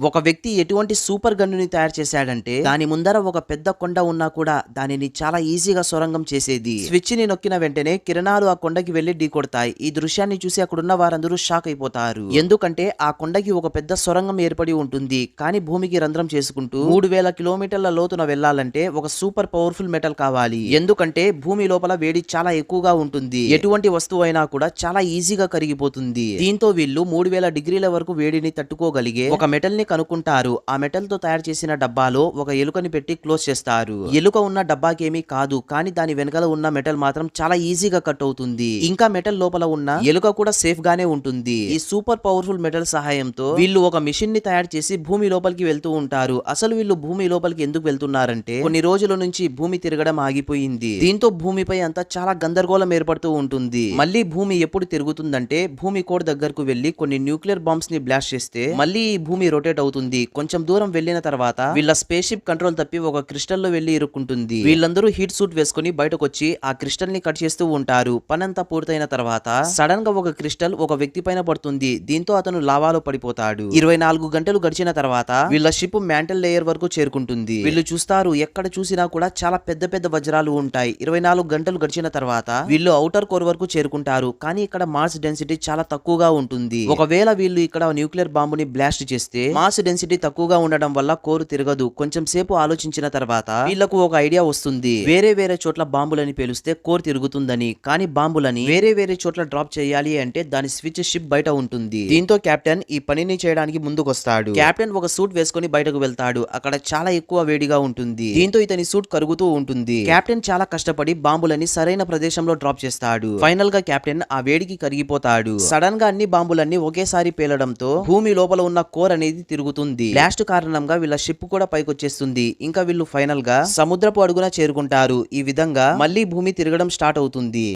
ఒక వ్యక్తి ఎటువంటి సూపర్ గన్నుని తయారు చేశాడంటే దాని ముందర ఒక పెద్ద కొండ ఉన్నా కూడా దానిని చాలా ఈజీగా సొరంగం చేసేది. స్విచ్ని నొక్కిన వెంటనే కిరణాలు ఆ కొండకి వెళ్ళి ఢీకొడతాయి ఈ దృశ్యాన్ని చూసి అక్కడున్న వారందరూ షాక్ అయిపోతారు. ఎందుకంటే ఆ కొండకి ఒక పెద్ద సొరంగం ఏర్పడి ఉంటుంది. కానీ భూమికి రంధ్రం చేసుకుంటూ మూడు వేల కిలోమీటర్ల లోతున వెళ్ళాలంటే ఒక సూపర్ పవర్ఫుల్ మెటల్ కావాలి. ఎందుకంటే భూమి లోపల వేడి చాలా ఎక్కువగా ఉంటుంది. ఎటువంటి వస్తువు అయినా కూడా చాలా ఈజీగా కరిగిపోతుంది. దీంతో వీళ్ళు మూడు వేల డిగ్రీల వరకు వేడిని తట్టుకోగలిగే ఒక మెటల్ని కనుక్కుంటారు. ఆ మెటల్తో తయారు చేసిన డబ్బాలో ఒక ఎలుకని పెట్టి క్లోజ్ చేస్తారు. ఎలుక ఉన్న డబ్బాకేమీ కాదు కానీ దాని వెనకాల ఉన్న మెటల్ మాత్రం చాలా ఈజీగా కట్ అవుతుంది. ఇంకా మెటల్ లోపల ఉన్న ఎలుక కూడా సేఫ్ గానే ఉంటుంది. ఈ సూపర్ పవర్ఫుల్ మెటల్ సహాయంతో వీళ్ళు ఒక మిషన్ని తయారు చేసి భూమి లోపలికి వెళ్తూ ఉంటారు. అసలు వీళ్ళు భూమి లోపలికి ఎందుకు వెళ్తున్నారంటే కొన్ని రోజుల నుంచి భూమి తిరగడం ఆగిపోయింది. దీంతో భూమిపై అంతా చాలా గందరగోళం ఏర్పడుతూ ఉంటుంది. మళ్ళీ భూమి ఎప్పుడు తిరుగుతుందంటే భూమి కోడ్ దగ్గరకు వెళ్ళి కొన్ని న్యూక్లియర్ బాంబ్స్ని బ్లాస్ట్ చేస్తే మళ్ళీ ఈ భూమి రొటేట్ అవుతుంది. కొంచెం దూరం వెళ్ళిన తర్వాత వీళ్ళ స్పేస్ షిప్ కంట్రోల్ తప్పి ఒక క్రిస్టల్లో వెళ్ళి ఇరుక్కుంటుంది. వీళ్ళందరూ హీట్ సూట్ వేసుకుని బయటకు వచ్చి ఆ క్రిస్టల్ని కట్ చేస్తూ ఉంటారు. పనంతా పూర్తయిన తర్వాత సడన్గా ఒక క్రిస్టల్ ఒక వ్యక్తి పైన పడుతుంది. దీంతో అతను లావాలో పడిపోతాడు. ఇరవై నాలుగు గంటలు గడిచిన తర్వాత వీళ్ళ షిప్ మ్యాంటల్ లేయర్ వరకు చేరుకుంటుంది. వీళ్ళు చూస్తారు ఎక్కడ చూసినా కూడా చాలా పెద్ద పెద్ద వజ్రాలు ఉంటాయి. ఇరవై నాలుగు గంటలు గడిచిన తర్వాత వీళ్ళు అవుటర్ కోర్ వరకు చేరుకుంటారు. కానీ ఇక్కడ మార్స్ డెన్సిటీ చాలా తక్కువగా ఉంటుంది. ఒకవేళ వీళ్ళు ఇక్కడ న్యూక్లియర్ బాంబుని బ్లాస్ట్ చేస్తే మాస్ డెన్సిటీ తక్కువగా ఉండడం వల్ల కోరు తిరగదు. కొంచెం సేపు ఆలోచించిన తర్వాత వీళ్ళకు ఒక ఐడియా వస్తుంది. వేరే వేరే చోట్ల బాంబులని పేలుస్తే కోర్ తిరుగుతుందని కానీ బాంబులని వేరే వేరే చోట్ల డ్రాప్ చేయాలి అంటే దాని స్విచ్ షిప్ బయట ఉంటుంది. దీంతో కెప్టెన్ ఈ పనిని చేయడానికి ముందుకొస్తాడు. కెప్టెన్ ఒక సూట్ వేసుకొని బయటకు వెళ్తాడు. అక్కడ చాలా ఎక్కువ వేడిగా ఉంటుంది. దీంతో ఇతని సూట్ కరుగుతూ ఉంటుంది. కెప్టెన్ చాలా కష్టపడి బాంబులని సరైన ప్రదేశంలో డ్రాప్ చేస్తాడు. ఫైనల్గా కెప్టెన్ ఆ వేడికి కరిగిపోతాడు. సడన్గా అన్ని బాంబులన్నీ ఒకేసారి పేలడంతో భూమి లోపల ఉన్న కోర్ అనేది తిరుగుతుంది. బ్లాస్ట్ కారణంగా వీళ్ళ షిప్ కూడా పైకొచ్చేస్తుంది. ఇంకా వీళ్ళు ఫైనల్గా సముద్రపు అడుగున చేరుకుంటారు. ఈ విధంగా మళ్ళీ భూమి తిరగడం స్టార్ట్ అవుతుంది.